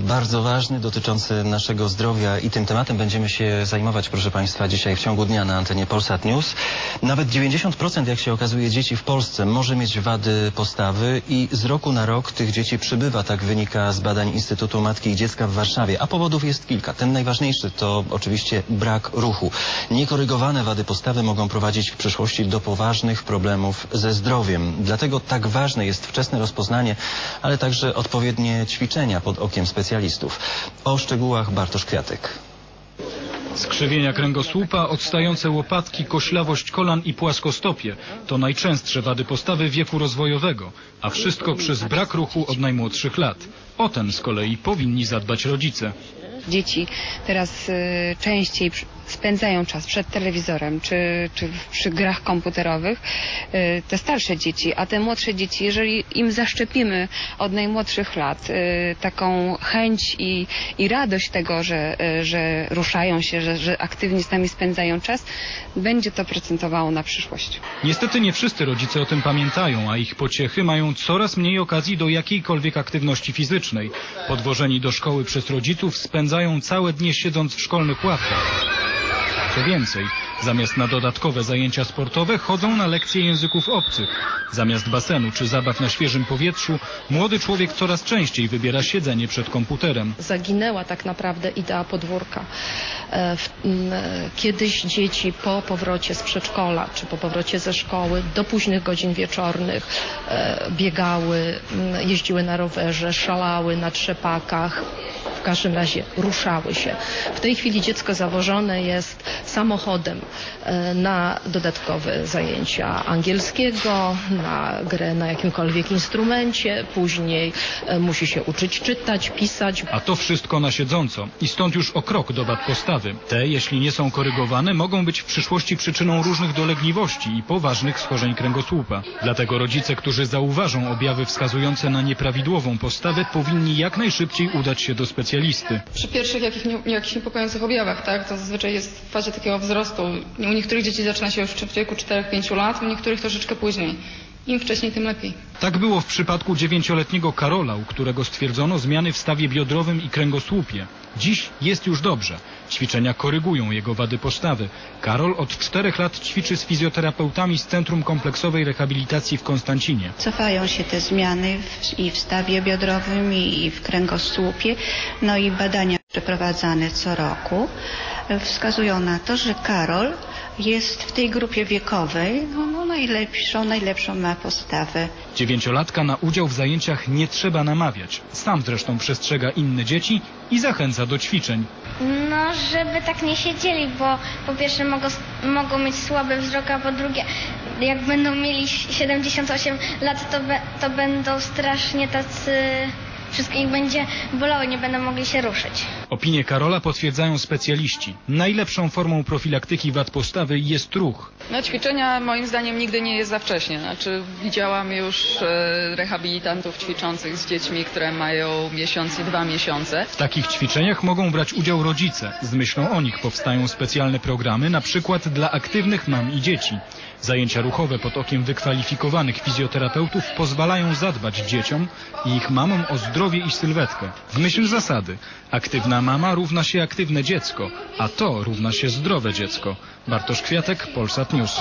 Bardzo ważny, dotyczący naszego zdrowia i tym tematem będziemy się zajmować, proszę Państwa, dzisiaj w ciągu dnia na antenie Polsat News. Nawet 90% jak się okazuje dzieci w Polsce może mieć wady postawy i z roku na rok tych dzieci przybywa, tak wynika z badań Instytutu Matki i Dziecka w Warszawie. A powodów jest kilka. Ten najważniejszy to oczywiście brak ruchu. Niekorygowane wady postawy mogą prowadzić w przyszłości do poważnych problemów ze zdrowiem. Dlatego tak ważne jest wczesne rozpoznanie, ale także odpowiednie ćwiczenia pod okiem specjalistów. O szczegółach Bartosz Kwiatek. Skrzywienia kręgosłupa, odstające łopatki, koślawość kolan i płaskostopie to najczęstsze wady postawy wieku rozwojowego, a wszystko przez brak ruchu od najmłodszych lat. O ten z kolei powinni zadbać rodzice. Dzieci teraz y, częściej spędzają czas przed telewizorem czy, czy przy grach komputerowych, y, te starsze dzieci, a te młodsze dzieci, jeżeli im zaszczepimy od najmłodszych lat y, taką chęć i, i radość tego, że, y, że ruszają się, że, że aktywnie z nami spędzają czas, będzie to procentowało na przyszłość. Niestety nie wszyscy rodzice o tym pamiętają, a ich pociechy mają coraz mniej okazji do jakiejkolwiek aktywności fizycznej. Podwożeni do szkoły przez rodziców spędzają całe dnie siedząc w szkolnych ławkach. Co więcej, zamiast na dodatkowe zajęcia sportowe chodzą na lekcje języków obcych. Zamiast basenu czy zabaw na świeżym powietrzu, młody człowiek coraz częściej wybiera siedzenie przed komputerem. zaginęła tak naprawdę idea podwórka. E, e, Kiedyś dzieci po powrocie z przedszkola czy po powrocie ze szkoły do późnych godzin wieczornych e, biegały, jeździły na rowerze, szalały na trzepakach. W każdym razie ruszały się. W tej chwili dziecko zawożone jest samochodem e, na dodatkowe zajęcia angielskiego, na grę na jakimkolwiek instrumencie, później e, musi się uczyć czytać, pisać, A to wszystko na siedząco i stąd już o krok do wad postawy. Te, jeśli nie są korygowane, mogą być w przyszłości przyczyną różnych dolegliwości i poważnych schorzeń kręgosłupa. Dlatego rodzice, którzy zauważą objawy wskazujące na nieprawidłową postawę, powinni jak najszybciej udać się do specjalisty. przy pierwszych jakich jakichś niepokojących objawach, tak, to zazwyczaj jest w fazie takiego wzrostu. U niektórych dzieci zaczyna się już w wieku 4-5 lat, u niektórych troszeczkę później. Im wcześniej, tym lepiej. Tak było w przypadku dziewięcioletniego Karola, u którego stwierdzono zmiany w stawie biodrowym i kręgosłupie. Dziś jest już dobrze. Ćwiczenia korygują jego wady postawy. Karol od czterech lat ćwiczy z fizjoterapeutami z Centrum Kompleksowej Rehabilitacji w Konstancinie. Cofają się te zmiany w, i w stawie biodrowym, i, w kręgosłupie. No i badania przeprowadzane co roku wskazują na to, że Karol jest w tej grupie wiekowej no, no najlepszą, najlepszą ma postawę. Dziewięciolatka na udział w zajęciach nie trzeba namawiać. Sam zresztą przestrzega inne dzieci i zachęca do ćwiczeń. No, żeby tak nie siedzieli, bo po pierwsze mogą, mogą mieć słaby wzrok, a po drugie, jak będą mieli 78 lat, to, be, to będą strasznie tacy, wszystko ich będzie bolało, nie będą mogli się ruszyć. Opinię Karola potwierdzają specjaliści. Najlepszą formą profilaktyki wad postawy jest ruch. Na ćwiczenia moim zdaniem nigdy nie jest za wcześnie. Znaczy widziałam już e, rehabilitantów ćwiczących z dziećmi, które mają miesiąc i dwa miesiące. W takich ćwiczeniach mogą brać udział rodzice. Z myślą o nich powstają specjalne programy, na przykład dla aktywnych mam i dzieci. Zajęcia ruchowe pod okiem wykwalifikowanych fizjoterapeutów pozwalają zadbać dzieciom i ich mamom o zdrowie i sylwetkę. W myśl zasady, aktywna mama równa się aktywne dziecko, a to równa się zdrowe dziecko. Bartosz Kwiatek, Polsat News.